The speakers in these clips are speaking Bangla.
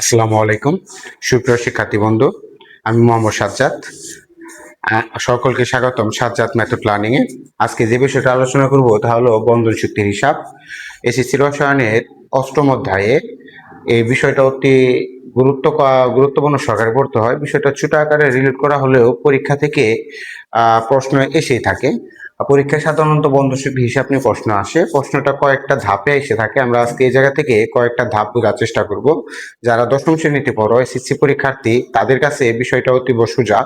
আসসালামু আলাইকুম। সুপ্রিয় শিক্ষার্থী বন্ধু, আমি মোহাম্মদ সাজ্জাদ। সকলকে স্বাগতম সাজ্জাদ মেথড প্ল্যানিং এ। আজকে যে বিষয়টা আলোচনা করব তা হলো বন্ধন শক্তির হিসাব। এসএসসি রসায়নের অষ্টম অধ্যায়ে এই বিষয়টা অতি গুরুত্ব গুরুত্বপূর্ণ সরকারে পড়তে হয়। বিষয়টা ছোট আকারে রিলেট করা হলেও পরীক্ষা থেকে প্রশ্ন এসেই থাকে। পরীক্ষায় সাধারণত শক্তি হিসাব নিয়ে প্রশ্ন আসে। প্রশ্নটা কয়েকটা ধাপে এসে থাকে। আমরা আজকে এই জায়গা থেকে কয়েকটা ধাপ বোঝার চেষ্টা করব। যারা দশম শ্রেণীতে পড়ো, এসএসসি পরীক্ষার্থী, তাদের কাছে বিষয়টা অতীব সোজা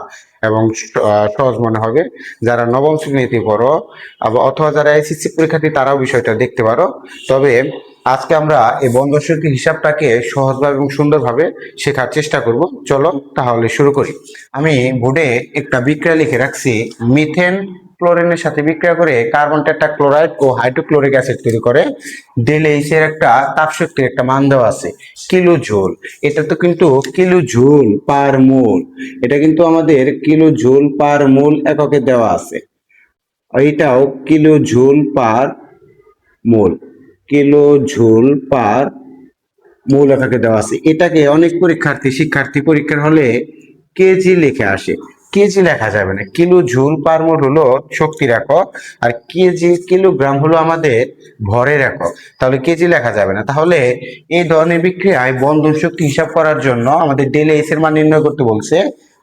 এবং সহজ মনে হবে। যারা নবম শ্রেণীতে পড়ো অথবা যারা এসএসসি পরীক্ষার্থী, তারাও বিষয়টা দেখতে পারো। তবে আজকে আমরা এই শক্তি হিসাবটাকে সহজভাবে এবং সুন্দরভাবে শেখার চেষ্টা করব। চলো তাহলে শুরু করি। আমি বোর্ডে একটা বিক্রিয়া লিখে রাখছি, মিথেন ক্লোরিনের সাথে বিক্রিয়া করে কার্বন টেট্রাক্লোরাইড ও হাইড্রোক্লোরিক অ্যাসিড তৈরি করে। ডেলেইস এর একটা তাপশক্তির একটা মান দেওয়া আছে কিলো জুল এটা তো কিন্তু কিলো জুল পার মোল। এটা কিন্তু আমাদের কিলো জুল পার মোল এককে দেওয়া আছে। এইটাও kilo joule per mole. Kilo joule per mole এককে দেওয়া আছে। এটাকে অনেক পরীক্ষার্থী, শিক্ষার্থী পরীক্ষার হলে কেজি লিখে আসে। কেজি লেখা যাবে না। কিলো ঝুল পার মোট হলো শক্তির একক আর কেজি, কিলোগ্রাম হলো আমাদের ভরের একক তাহলে কেজি লেখা যাবে না। তাহলে এই ধরনের বিক্রিয়ায় বন্ধন শক্তি হিসাব করার জন্য আমাদের ডেলে এস এর মান নির্ণয় করতে বলছে।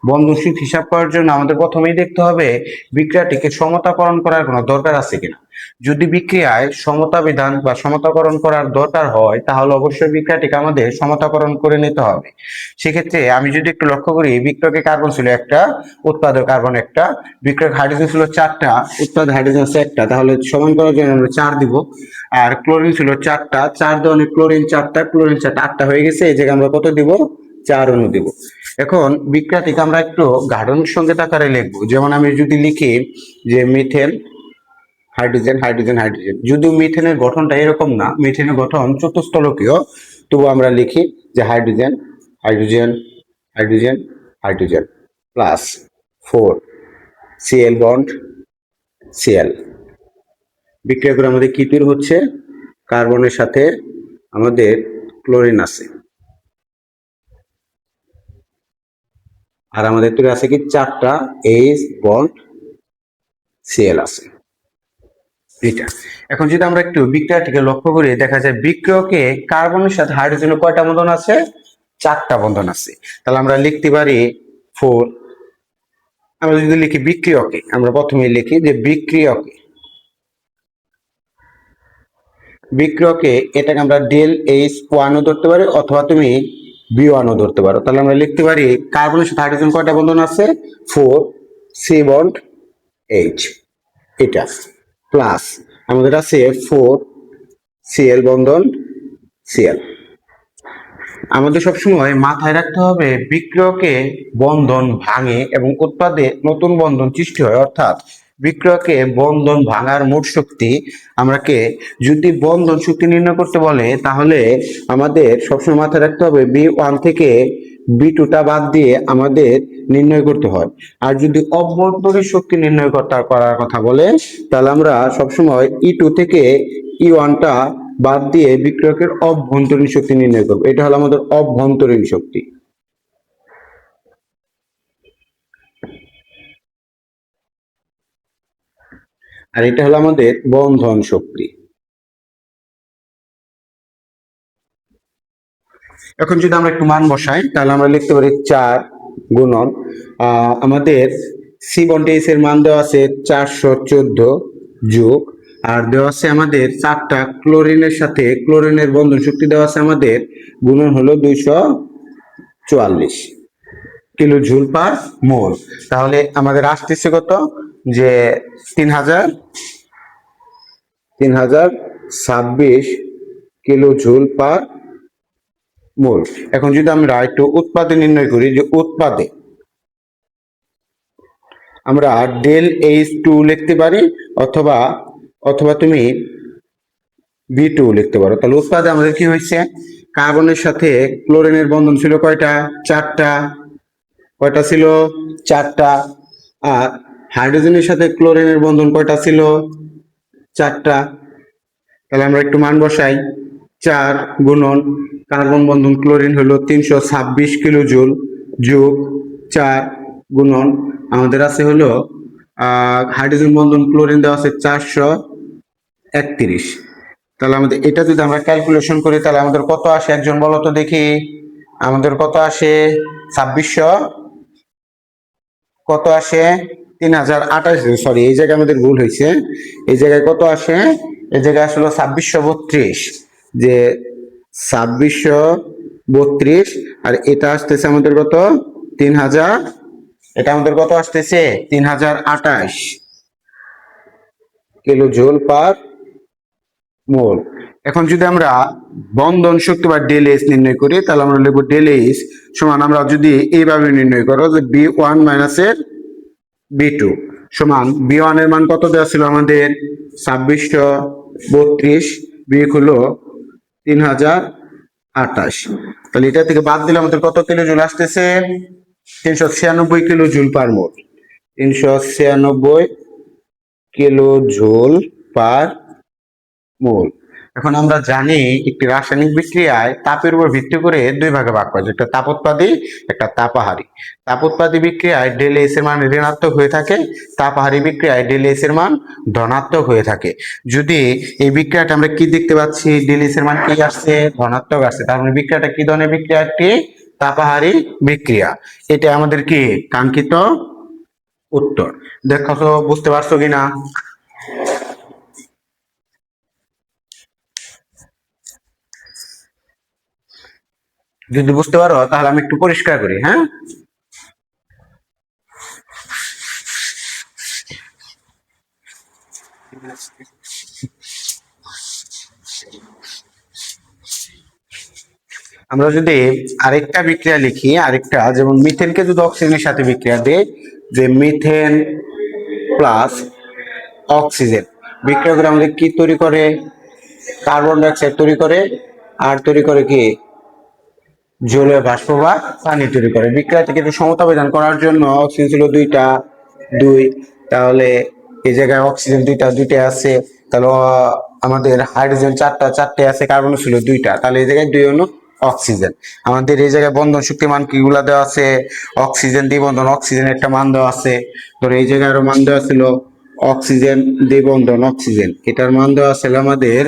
বন্ধন শক্তি হিসাব করার জন্য আমাদের প্রথমেই দেখতে হবে বিক্রিয়াটিকে সমতাকরণ করার কোনো দরকার আছে কিনা। যদি বিক্রিয়ায় সমতা বিধান বা সমতাকরণ করার দরকার হয়, তাহলে অবশ্যই বিক্রিয়াটিকে আমাদের সমতাকরণ করে নিতে হবে। সেক্ষেত্রে আমি যদি একটু লক্ষ্য করি বিক্রয়কে কার্বন ছিল একটা, উৎপাদক কার্বন একটা বিক্রয় হাইড্রোজেন ছিল চারটা, উৎপাদক হাইড্রোজেন আছে একটা, তাহলে সমান করার জন্য আমরা চার দিব। আর ক্লোরিন ছিল চারটা, চার ধরনের ক্লোরিন চারটা ক্লোরিন চারটা, আটটা হয়ে গেছে, এই জায়গায় আমরা কত দিব? চার অণু দিব। এখন বিক্রিয়াটিকে আমরা একটু গাঢ়ন সংকেত আকারে লিখব। যেমন আমি যদি লিখি যে মিথেন হাইড্রোজেন হাইড্রোজেন হাইড্রোজেন। যদিও মিথেনের গঠনটা এরকম না, মিথেনের গঠন চতুস্থলকীয় তবু আমরা লিখি যে hydrogen hydrogen hydrogen hydrogen plus four CL bond CL. বিক্রিয়া করে আমাদের কি তৈরি হচ্ছে? কার্বনের সাথে আমাদের ক্লোরিন আছে। আর আমাদের তৈরি আছে কি? চারটা এইচ বন্ড সিএল আছে। এটা এখন যদি আমরা একটু বিক্রিয়াটিকে লক্ষ্য করি, দেখা যায় বিক্রিয়কে কার্বনের সাথে হাইড্রোজেনের কয়টা বন্ধন আছে? চারটা বন্ধন আছে। তাহলে আমরা লিখতে পারি ফোর আমরা যদি লিখি বিক্রিয়কে, আমরা প্রথমে লিখি যে বিক্রিয়কে। বিক্রিয়কে এটাকে আমরা ডেল এইচ ওয়ানও ধরতে পারি, অথবা তুমি বি ওয়ানও ধরতে পারো। তাহলে আমরা লিখতে পারি কার্বনের সাথে হাইড্রোজেন কয়টা বন্ধন আছে? ফোর সি বন্ড এইচ এটা। প্লাস আমাদের আছে ফোর, সিএল বন্ধন, সিএল। আমাদের সবসময় মাথায় রাখতে হবে বিক্রয়কে বন্ধন ভাঙে এবং উৎপাদে নতুন বন্ধন সৃষ্টি হয়। অর্থাৎ বিক্রয়কে বন্ধন ভাঙার মোট শক্তি আমরাকে যদি বন্ধন শক্তি নির্ণয় করতে বলে, তাহলে আমাদের সবসময় মাথায় রাখতে হবে বি ওয়ান থেকে বি টুটা বাদ দিয়ে আমাদের নির্ণয় করতে হয়। আর যদি অভ্যন্তরীণ শক্তি নির্ণয় করার কথা বলে, তাহলে আমরা সবসময় ই টু থেকে ই ওয়ানটা বাদ দিয়ে বিক্রিয়কের অভ্যন্তরীণ শক্তি নির্ণয় করব। এটা হলো আমাদের অভ্যন্তরীণ শক্তি। আর এটা হলো আমাদের বন্ধন শক্তি। এখন যদি আমরা একটু মান বসাই, তাহলে আমরা লিখতে পারি চার গুণন। আমাদের সি বন্ডেস এর মান দেওয়া আছে চারশো চোদ্দ যোগ। আর দেওয়া আছে আমাদের চারটা ক্লোরিনের সাথে ক্লোরিনের বন্ধন শক্তি দেওয়া আছে আমাদের গুণন হলো দুইশো চুয়াল্লিশ কিলো ঝুল পার মোল। তাহলে আমাদের আসতেছে কত? যে তিন হাজার তিন হাজার ছাব্বিশ কিলো জুল পার মোল। এখন যদি আমরা একটু উৎপাদে নির্ণয় করি যে উৎপাদে আমরা ডেল এইচ টু লিখতে পারি অথবা অথবা তুমি বি টু লিখতে পারো। তাহলে উৎপাদে আমাদের কি হয়েছে? কার্বনের সাথে ক্লোরিনের বন্ধন ছিল কয়টা? চারটা। কয়টা ছিল? চারটা। আর হাইড্রোজেনের সাথে ক্লোরিনের বন্ধন কয়টা ছিল? চারটা। তাহলে আমরা একটু মান বসাই। চার গুণন কার্বন বন্ধন ক্লোরিন হলো তিনশো ছাব্বিশ কিলো জুল যোগ চার গুণন। আমাদের আছে হলো হাইড্রোজেন বন্ধন ক্লোরিন দেওয়া আছে চারশো একত্রিশ। তাহলে আমাদের এটা যদি আমরা ক্যালকুলেশন করি, তাহলে আমাদের কত আসে একজন বলো তো দেখি। আমাদের কত আসে? ছাব্বিশশো। কত আসে? তিন হাজার আঠাশ সরি এই জায়গায় আমাদের ভুল হয়েছে। এই জায়গায় কত আসে? এই জায়গায় আসলে ছাব্বিশশো বত্রিশ। যে ছাব্বিশশো বত্রিশ। আর এটা আসতেছে আমাদের কত? তিন হাজার এটা আমাদের কত আসতেছে? তিন হাজার আঠাশ। Kilojoule per mole. এখন যদি আমরা বন্ধন শক্তি বা ডেল এস নির্ণয় করি, তাহলে আমরা লিখব ডেল এস সমান আমরা যদি এইভাবে নির্ণয় করো যে বি ওয়ান মাইনাসের বি টু সমান বি ওয়ানের মান কত দেওয়া ছিল আমাদের? ছাব্বিশশো বত্রিশ। বি হলো তিন হাজার আঠাশ। তাহলে এটা থেকে বাদ দিলে আমাদের কত কিলো জুল আসতেছে? তিনশো ছিয়ানব্বই কিলো জুল পার মোল তিনশো ছিয়ানব্বই কিলো ঝোল পার মোল। এখন আমরা জানি একটি রাসায়নিক বিক্রিয়ায় তাপের উপর ভিত্তি করে দুই ভাগে ভাগ করা যায়। একটা তাপোৎপাদী একটা তাপাহারি তাপোৎপাদী বিক্রিয়ায় ডেল এস এর মান ঋণাত্মক হয়ে থাকে তাপাহারি বিক্রিয়ায় ডেল এস এর মান ধনাত্মক হয়ে থাকে। যদি এই বিক্রিয়াটা আমরা কি দেখতে পাচ্ছি? ডেল এস এর মান কি আসছে? ধনাত্মক আসছে। তার মানে বিক্রিয়াটা কি ধরনের বিক্রিয়া? একটি তাপাহারি বিক্রিয়া। এটা আমাদের কি? কাঙ্ক্ষিত উত্তর। দেখো, বুঝতে পারছ কিনা? যদি বুঝতে পারো, তাহলে আমি একটু পরিষ্কার করি হ্যাঁ? আমরা যদি আরেকটা বিক্রিয়া লিখি, আরেকটা, যেমন মিথেনকে যদি অক্সিজেনের সাথে বিক্রিয়া দেয় যে মিথেন প্লাস অক্সিজেন বিক্রিয়া করে আমাদের কি তৈরি করে? কার্বন ডাইঅক্সাইড তৈরি করে, আর তৈরি করে কি? জলীয় বাষ্প বা পানি তৈরি করে। বিক্রিয়াতে কিন্তু সমতা বিধান করার জন্য অক্সিজেন ছিল দুইটা, দুই। তাহলে এই জায়গায় অক্সিজেন দুইটা দুইটা আছে। তাহলে আমাদের হাইড্রোজেন চারটা, চারটে আছে কার্বন ছিল দুইটা। তাহলে এই জায়গায় দুই হলো অক্সিজেন আমাদের এই জায়গায় বন্ধন শক্তি মান কিগুলা দেওয়া আছে? অক্সিজেন দ্বিবন্ধন অক্সিজেন একটা মান দেওয়া আছে। ধরো এই জায়গায় আরও মান দেওয়া ছিল অক্সিজেন দ্বিবন্ধন অক্সিজেন এটার মান দেওয়া ছিল আমাদের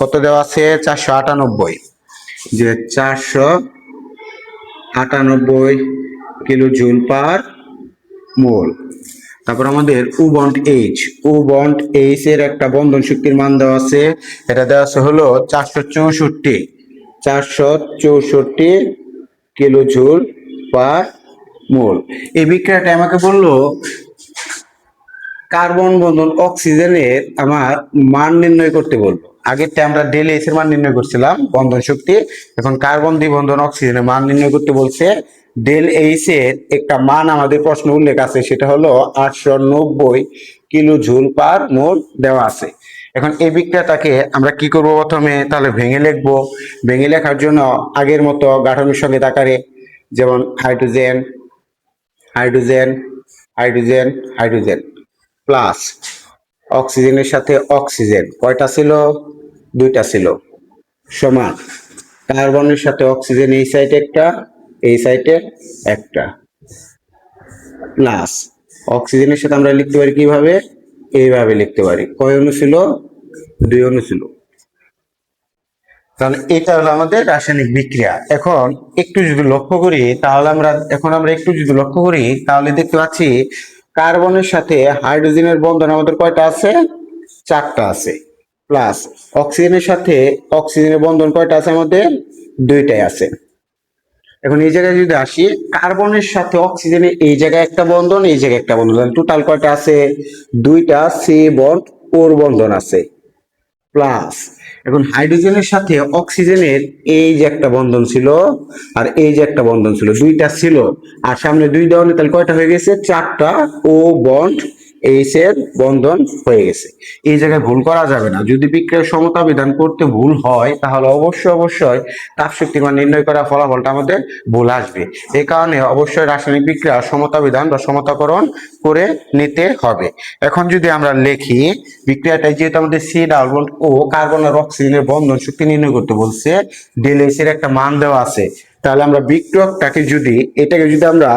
কত দেওয়া আছে? চারশো আটানব্বই। যে চারশো আটানব্বই কিলো জুল পার মোল। তারপর আমাদের উ বন্ড এইচ। উ বন্ড এইচ এর একটা বন্ধন শক্তির মান দেওয়া আছে। এটা দেওয়া আছে হলো চারশো চৌষট্টি। চারশো চৌষট্টি কিলো জুল পার মোল। এই বিক্রিয়াটা আমাকে বলল কার্বন বন্ধন, অক্সিজেনের আমার মান নির্ণয় করতে বলব। আগেরটা আমরা ডেল এর মান নির্ণয় করছিলাম, বন্ধন শক্তি। এখন কার্বন দ্বিবন্ধন, অক্সিজেনের মান নির্ণয় করতে বলছে। ডেল এইচ এর একটা মান আমাদের প্রশ্ন উল্লেখ আছে, সেটা হলো আটশো নব্বই কিলো জুল পার মোল দেওয়া আছে। এখন এই বিক্রিয়াটাকে আমরা কি করব প্রথমে? তাহলে ভেঙে লিখব। ভেঙে লেখার জন্য আগের মতো গাঠনিক সঙ্গে আকারে যেমন hydrogen hydrogen hydrogen hydrogen. Plus অক্সিজেনের সাথে অক্সিজেন। কয়টা ছিল? দুইটা ছিল। সমান। কার্বনের সাথে অক্সিজেন এই সাইডে একটা, এই সাইডে একটা। প্লাস অক্সিজেনের সাথে আমরা লিখতে পারি কীভাবে? এইভাবে লিখতে পারি। কয় অণু ছিল? দুই অণু ছিল। তাহলে এটা হলো আমাদের রাসায়নিক বিক্রিয়া। এখন একটু যদি লক্ষ্য করি, তাহলে আমরা এখন আমরা একটু যদি লক্ষ্য করি, তাহলে দেখতে পাচ্ছি কার্বনের সাথে হাইড্রোজেনের বন্ধন আমাদের কয়টা আছে? চারটা আছে। প্লাস অক্সিজেনের সাথে অক্সিজেনের বন্ধন কয়টা আছে আমাদের? দুইটাই আছে। এখন এই জায়গায় যদি আসি, কার্বনের সাথে অক্সিজেনের এই জায়গায় একটা বন্ধন, এই জায়গায় একটা বন্ধন। টোটাল কয়টা আছে? দুইটা সি বন্ড ওর বন্ধন আছে। প্লাস এখন হাইড্রোজেনের সাথে অক্সিজেনের এই যে একটা বন্ধন ছিল আর এই যে একটা বন্ধন ছিল, দুইটা ছিল। আর সামনে দুই দেওয়ালে তাহলে কয়টা হয়ে গেছে? চারটা ও বন্ড এইচ এর বন্ধন হয়ে গেছে। এই জায়গায় ভুল করা যাবে না। যদি বিক্রিয়ার সমতা বিধান করতে ভুল হয়, তাহলে অবশ্যই অবশ্যই তাপ শক্তি মান নির্ণয় করা ফলাফলটা আমাদের ভুল আসবে। এই কারণে অবশ্যই রাসায়নিক বিক্রিয়া সমতা বিধান বা সমতাকরণ করে নিতে হবে। এখন যদি আমরা লিখি, বিক্রিয়াটাই যেহেতু আমাদের C, double bond O, carbon আর অক্সিজেনের বন্ধন শক্তি নির্ণয় করতে বলছে, ডেল এর একটা মান দেওয়া আছে। তাহলে আমরা বিক্রিয়কটাকে যদি, এটাকে যদি আমরা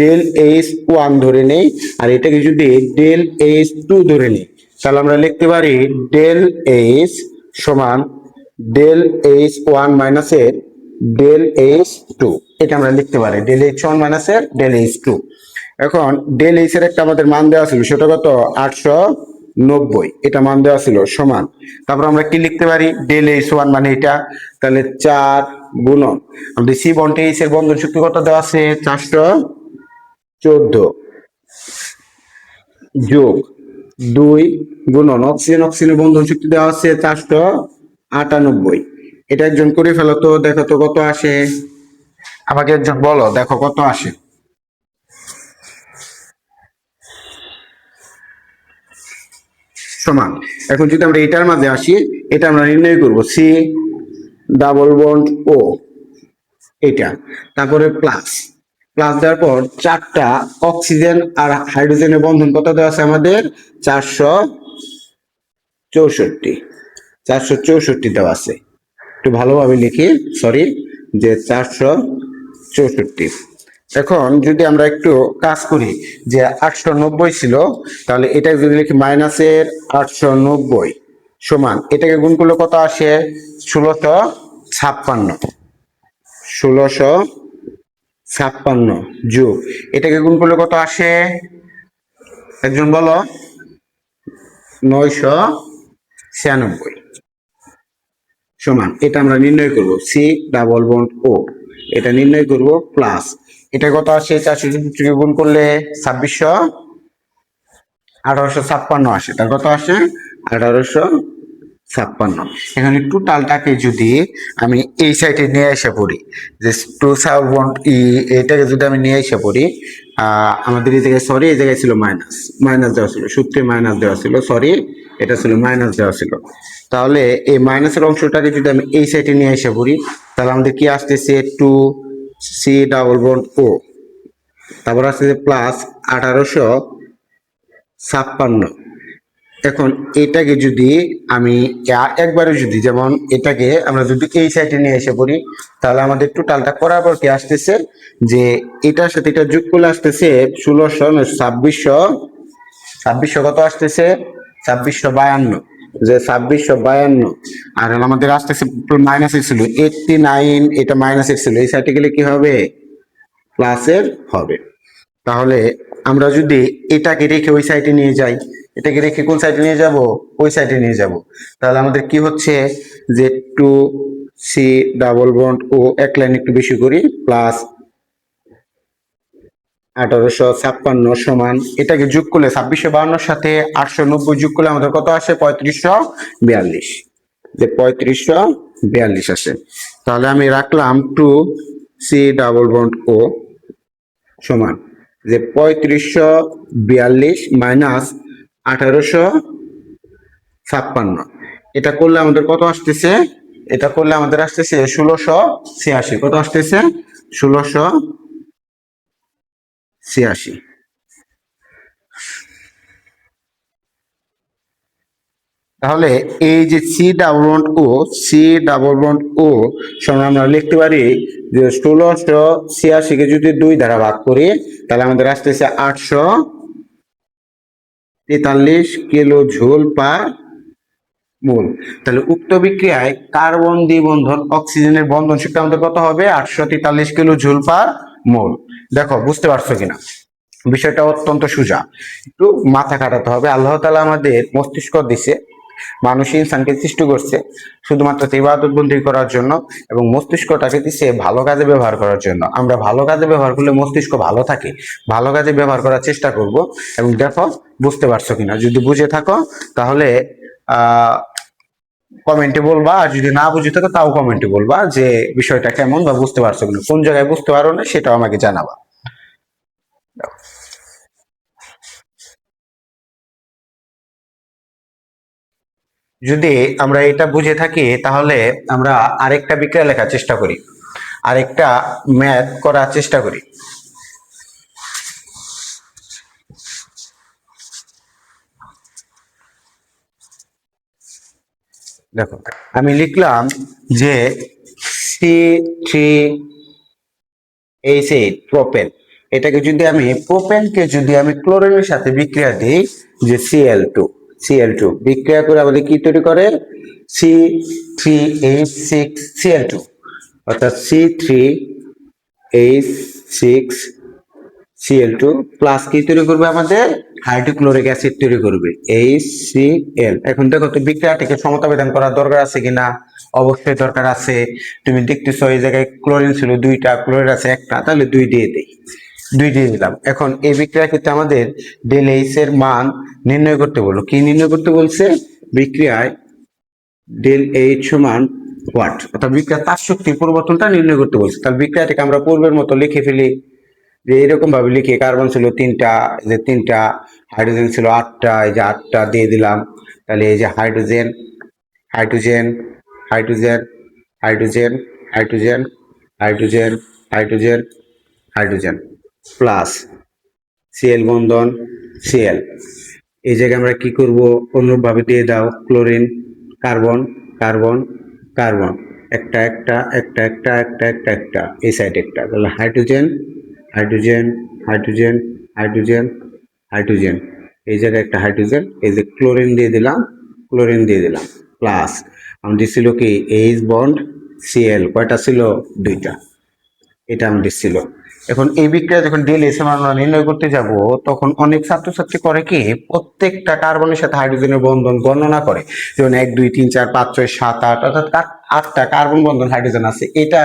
ডেল এইচ ওয়ান ধরে নেই, আর এটাকে যদি ডেল এইচ টু ধরে নিই, তাহলে আমরা লিখতে পারি ডেল এইচ সমান ডেল এইচ ওয়ান মাইনাসের ডেল এইচ টু। এটা আমরা লিখতে পারি, ডেল এইচ ওয়ান মাইনাসের ডেল এইচ টু। এখন ডেল এইচ এর একটা আমাদের মান দেওয়া ছিল, সেটা কত? আটশো নব্বই। এটা মান দেওয়া ছিল, সমান। তারপর আমরা কি লিখতে পারি? ডেল এইচ ওয়ান মানে এটা। তাহলে চার গুণন আমাদের সি বন্টে এইচ এর বন্ধন শক্তি কত দেওয়া আছে? চারশো চোদ্দ। যোগ দুই গুণন। অক্সিজেন অক্সিজেনের বন্ধন শক্তি দেওয়া আছে চারশো আটানব্বই। এটা একজন করে ফেলো তো, দেখো তো কত আসে। আমাকে একজন বলো, দেখো কত আসে। সমান। এখন যদি আমরা এটার মাঝে আসি, এটা আমরা নির্ণয় করব সি ডাবল বন্ড ও, এটা। তারপরে প্লাস প্লাস দেওয়ার পর চারটা অক্সিজেন আর হাইড্রোজেনের বন্ধন কত দেওয়া আছে আমাদের? চারশো চৌষট্টি। চারশো চৌষট্টি দেওয়া আছে। একটু ভালোভাবে লিখি সরি যে চারশো চৌষট্টি। এখন যদি আমরা একটু কাজ করি যে আটশো নব্বই ছিল, তাহলে এটা যদি লিখি মাইনাসের আটশো নব্বই। সমান। এটাকে গুণ করলে কত আসে? ষোলোশো ছাপ্পান্ন। ষোলোশো ছাপ্পান্ন যোগ। এটাকে গুণ করলে কত আসে? একজন বলো। নয়শো ছিয়ানব্বই। সমান। এটা আমরা নির্ণয় করব। সি ডাবল বন্ড ও এটা নির্ণয় করব প্লাস এটা কত আসে? চারশো চৌষট্টিকে গুণ করলে ছাব্বিশশো আঠারোশো ছাপ্পান্ন আসে। তার কত আসে? আঠারোশো ছাপ্পান্ন। এখানে টোটালটাকে যদি আমি এই সাইডে নিয়ে এসে পড়ি, যে টু সাউন্ড ই এটাকে যদি আমি নিয়ে এসে পড়ি আমাদের এই জায়গায় সরি এই জায়গায় ছিল মাইনাস মাইনাস দেওয়া ছিল, সূত্রে মাইনাস দেওয়া ছিল সরি এটা ছিল মাইনাস দেওয়া ছিল। তাহলে এই মাইনাসের অংশটাকে যদি আমি এই সাইডে নিয়ে এসে পড়ি, তাহলে আমাদের কি আসতেছে two C double bond O তারপর আসতেছে প্লাস আঠারোশো ছাপ্পান্ন। এখন এটাকে যদি আমি একবারে যদি যেমন এটাকে আমরা যদি এই সাইডে নিয়ে এসে পড়ি, তাহলে আমাদের টোটালটা করার পর কি আসতেছে? যে এটার সাথে এটা যোগ করলে আসতেছে ষোলোশো ছাব্বিশশো ছাব্বিশশো কত আসতেছে? ছাব্বিশশো বায়ান্ন। যে ছাব্বিশশো বায়ান্ন। আর আমাদের আসতেছে মাইনাস মাইনাসের ছিল এইটটি নাইন এটা মাইনাস মাইনাসের ছিল। এই সাইডে গেলে কি হবে? প্লাসের হবে। তাহলে আমরা যদি এটাকে রেখে ওই সাইডে নিয়ে যাই এটাকে রেখে কোন সাইডে নিয়ে যাব? ওই সাইডে নিয়ে যাব। তাহলে আমাদের কি হচ্ছে যে two C double bond O এক লাইন একটু বেশি করি প্লাস আঠারোশো ছাপ্পান্ন সমান, এটাকে যোগ করলে ছাব্বিশশো বাউন্নর সাথে আটশো নব্বই যোগ করলে আমাদের কত আসে? পঁয়ত্রিশশো বিয়াল্লিশ। যে পঁয়ত্রিশশো বিয়াল্লিশ আসে। তাহলে আমি রাখলাম two C double bond O সমান। যে পঁয়ত্রিশশো বিয়াল্লিশ মাইনাস আঠারোশো ছাপ্পান্ন। এটা করলে আমাদের কত আসতেছে? এটা করলে আমাদের আসতেছে ষোলোশো ছিয়াশি। কত আসতেছে? ষোলোশো ছিয়াশি। তাহলে এই যে C double bond O C double bond O সমান আমরা লিখতে পারি যে ষোলোশো ছিয়াশিকে যদি দুই দ্বারা ভাগ করি, তাহলে আমাদের আসতেছে আটশো তেতাল্লিশ কিলো ঝোল পার মোল তাহলে উক্ত বিক্রিয়ায় কার্বন দ্বিবন্ধন, অক্সিজেনের বন্ধন শক্তি আমাদের কত হবে? আটশো তেতাল্লিশ কিলো ঝোল পার মোল। দেখো, বুঝতে পারছ কিনা? বিষয়টা অত্যন্ত সোজা। একটু মাথা খাটাতে হবে। আল্লাহ তালা আমাদের মস্তিষ্ক দিছে মানুষ ইনসানকে সৃষ্টি করছে শুধুমাত্র ইবাদত বন্দি করার জন্য এবং মস্তিষ্কটাকে দিছে ভালো কাজে ব্যবহার করার জন্য। আমরা ভালো কাজে ব্যবহার করলে মস্তিষ্ক ভালো থাকে, ভালো কাজে ব্যবহার করার চেষ্টা করব এবং দেখো, বুঝতে পারছ কিনা? যদি বুঝে থাকো, তাহলে কমেন্টে বলবা, আর যদি না বুঝে থাকো, তাও কমেন্টে বলবা যে বিষয়টা কেমন বা বুঝতে পারছ কিনা। কোন জায়গায় বুঝতে পারো না, সেটাও আমাকে জানাবা। যদি আমরা এটা বুঝে থাকি, তাহলে আমরা আরেকটা বিক্রিয়া লেখার চেষ্টা করি। আরেকটা ম্যাথ করার চেষ্টা করি। দেখো, আমি লিখলাম যে C three H eight propane এটাকে যদি আমি প্রোপেনকে যদি আমি ক্লোরিনের সাথে বিক্রিয়া দিই, যে সিএল টু সিএল টু বিক্রিয়া করে আমাদের কি তৈরি করে? C three H six CL two অর্থাৎ C three H six CL two plus কি তৈরি করবে আমাদের? হাইড্রোক্লোরিক অ্যাসিড তৈরি করবে এইচ সি এল এখন দেখো তো বিক্রিয়াটিকে সমতা বিধান করার দরকার আছে কিনা? অবশ্যই দরকার আছে। তুমি দেখতেছো এই জায়গায় ক্লোরিন ছিল দুইটা ক্লোরিন আছে একটা, তাহলে দুই দিয়ে দেই। দুই দিয়ে দিলাম এখন এই বিক্রিয়ার ক্ষেত্রে আমাদের ডেল এইচ এর মান নির্ণয় করতে বলল। কি নির্ণয় করতে বলছে? বিক্রিয়ায় ডেল এইচ সমান ওয়াট অর্থাৎ বিক্রিয়া তার শক্তির পরিবর্তনটা নির্ণয় করতে বলছে। তাহলে বিক্রিয়াটিকে আমরা পূর্বের মতো লিখে ফেলি যে এরকম ভাবে লিখি কার্বন ছিল তিনটা, এই যে তিনটা হাইড্রোজেন ছিল আটটা, এই যে আটটা দিয়ে দিলাম। তাহলে এই যে hydrogen hydrogen hydrogen hydrogen hydrogen hydrogen hydrogen hydrogen plus CL বন্ধন সিএল এই জায়গায় আমরা কি করব? অনুরূপভাবে দিয়ে দাও ক্লোরিন কার্বন কার্বন কার্বন একটা একটা একটা একটা একটা একটা একটা। এই সাইড একটা। তাহলে hydrogen hydrogen hydrogen hydrogen hydrogen এই জায়গায় একটা হাইড্রোজেন এই যে ক্লোরিন দিয়ে দিলাম ক্লোরিন দিয়ে দিলাম। প্লাস আমাদের ছিল কি এইচ বন্ড সিএল কয়টা ছিল? দুইটা। এটা আমাদের ছিল। এখন এই বিক্রিয়া যখন ডিএলএস আমরা নির্ণয় করতে যাব, তখন অনেক ছাত্রছাত্রী করে কি, প্রত্যেকটা কার্বনের সাথে হাইড্রোজেনের বন্ধন গণনা করে। যেমন এক, দুই, তিন, চার, পাঁচ, ছয়, সাত, আট, অর্থাৎ আটটা কার্বন বন্ধন, হাইড্রোজেন আছে, এটা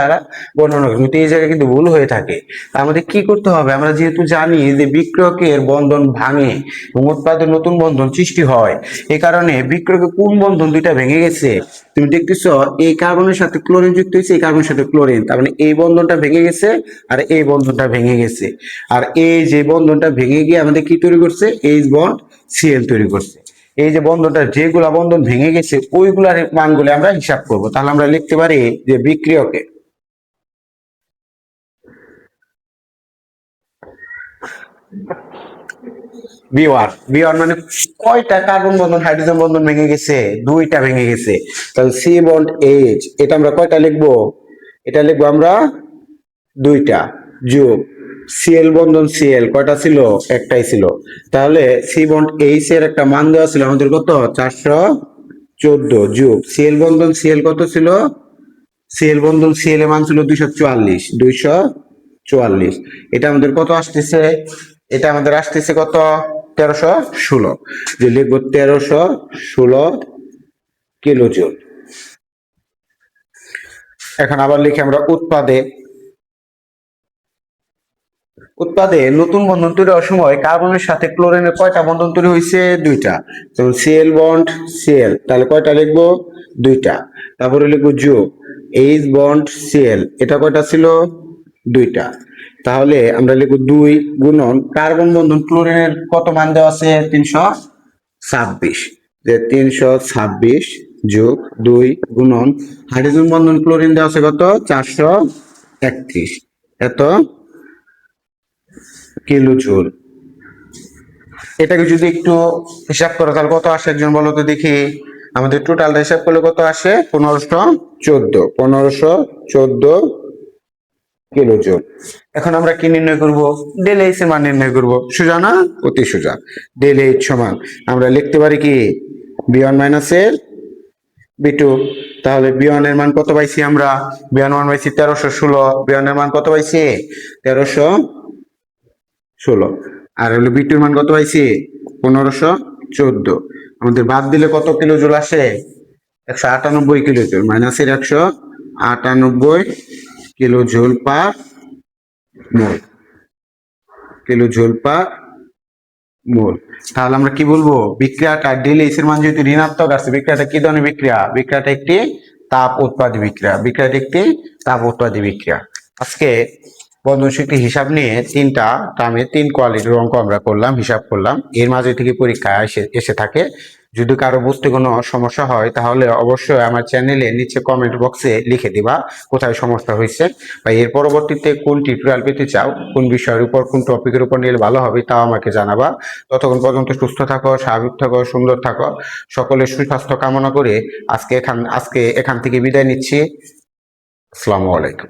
বর্ণনা করে। কিন্তু এই জায়গায় কিন্তু ভুল হয়ে থাকে। আমাদের কি করতে হবে? আমরা যেহেতু জানি যে বিক্রিয়কের বন্ধন ভাঙে এবং উৎপাদে নতুন বন্ধন সৃষ্টি হয় এই কারণে বিক্রিয়কের কোন বন্ধন দুইটা ভেঙে গেছে? তুমি দেখতেছ, এই কার্বনের সাথে ক্লোরিন যুক্ত হয়েছে, এই কার্বনের সাথে ক্লোরিন। তার মানে এই বন্ধনটা ভেঙে গেছে আর এই বন্ধনটা ভেঙে গেছে। আর এই যে বন্ধনটা ভেঙে গিয়ে আমাদের কি তৈরি করছে? এইচ বন্ড সিএল তৈরি করছে। এই যে বন্ধনটা, যেগুলা বন্ধন ভেঙে গেছে, ওইগুলার মানগুলো আমরা হিসাব করব। তাহলে আমরা লিখতে পারি যে বিক্রিয়কে। বিওয়ার বিওয়ার মানে কয়টা কার্বন বন্ধন হাইড্রোজেন বন্ধন ভেঙে গেছে? দুইটা ভেঙে গেছে। তাহলে সি বন্ড এইচ এটা আমরা কয়টা লিখব? এটা লিখব আমরা দুইটা যোগ সিএল বন্ধন সিএল কয়টা ছিল? একটাই ছিল। তাহলে সি বন্ড এইচ এর একটা মান দেওয়া ছিল আমাদের কত? চারশো চোদ্দ যোগ সিএল বন্ধন সিএল কত ছিল? সিএল বন্ধন সিএল এর মান ছিল দুইশো চুয়াল্লিশ দুইশো চুয়াল্লিশ। এটা আমাদের কত আসতেছে? এটা আমাদের আসতেছে কত? তেরোশো ষোলো। যে লিখব তেরোশো ষোলো কিলো জুল এখন আবার লিখি আমরা উৎপাদে। উৎপাদে নতুন বন্ধন তৈরি হওয়ার সময় কার্বনের সাথে ক্লোরিনের কয়টা বন্ধন তৈরি হয়েছে? দুইটা। যেমন সিএল বন্ড সিএল তাহলে কয়টা লিখব? দুইটা। তারপরে লিখব যোগ। এইচ বন্ড সিএল এটা কয়টা ছিল? দুইটা। তাহলে আমরা লিখব দুই গুণন কার্বন বন্ধন ক্লোরিনের কত মান দেওয়া আছে? তিনশো ছাব্বিশ। যে তিনশো ছাব্বিশ যোগ দুই গুণন হাইড্রোজেন বন্ধন ক্লোরিন দেওয়া আছে কত? চারশো একত্রিশ। এত? কিলো জুল এটাকে যদি একটু হিসাব করো, তাহলে কত আসে একজন বলো তো দেখি। আমাদের টোটালটা হিসাব করলে কত আসে? পনেরোশো চোদ্দ। পনেরোশো চোদ্দ কিলো জুল এখন আমরা কি নির্ণয় করব? ডেল এর মান নির্ণয় করব। সোজা না? অতি সোজা। ডেল এইচ সমান। আমরা লিখতে পারি কি? বি ওয়ান মাইনাসের বি টু। তাহলে বি এর মান কত পাইছি আমরা? বি ওয়ান পাইছি তেরোশো ষোলো। বি এর মান কত পাইছি? তেরোশো ষোলো। আর হলো বিটুর মান কত পাইছি? পনেরোশো চোদ্দ। আমাদের বাদ দিলে কত কিলো জুল আসে? একশো আটানব্বই কিলো জুল। মাইনাসের একশো আটানব্বই kilo joule per mole. Kilo joule per mole. তাহলে আমরা কি বলব? বিক্রিয়াটা ডিএলএইচ এর মান যেহেতু ঋণাত্মক আছে, বিক্রিয়াটা কি ধরনের বিক্রিয়া? বিক্রিয়াটা একটি তাপ উৎপাদী বিক্রিয়া। বিক্রিয়াটা একটি তাপ উৎপাদী বিক্রিয়া। আজকে বন্ধন শক্তি হিসাব নিয়ে তিনটা টার্মে তিন কোয়ালিটির অঙ্ক আমরা করলাম, হিসাব করলাম। এর মাঝে থেকে পরীক্ষায় এসে এসে থাকে। যদি কারও বুঝতে কোনো সমস্যা হয়, তাহলে অবশ্যই আমার চ্যানেলে নিচে কমেন্ট বক্সে লিখে দিবা, কোথায় সমস্যা হয়েছে বা এর পরবর্তীতে কোন টিউটোরিয়াল পেতে চাও, কোন বিষয়ের উপর, কোন টপিকের উপর নিলে ভালো হবে, তাও আমাকে জানাবা। ততক্ষণ পর্যন্ত সুস্থ থাকো, স্বাভাবিক থাকো, সুন্দর থাকো। সকলের সুস্বাস্থ্য কামনা করে আজকে এখান আজকে এখান থেকে বিদায় নিচ্ছি। আসসালামু আলাইকুম।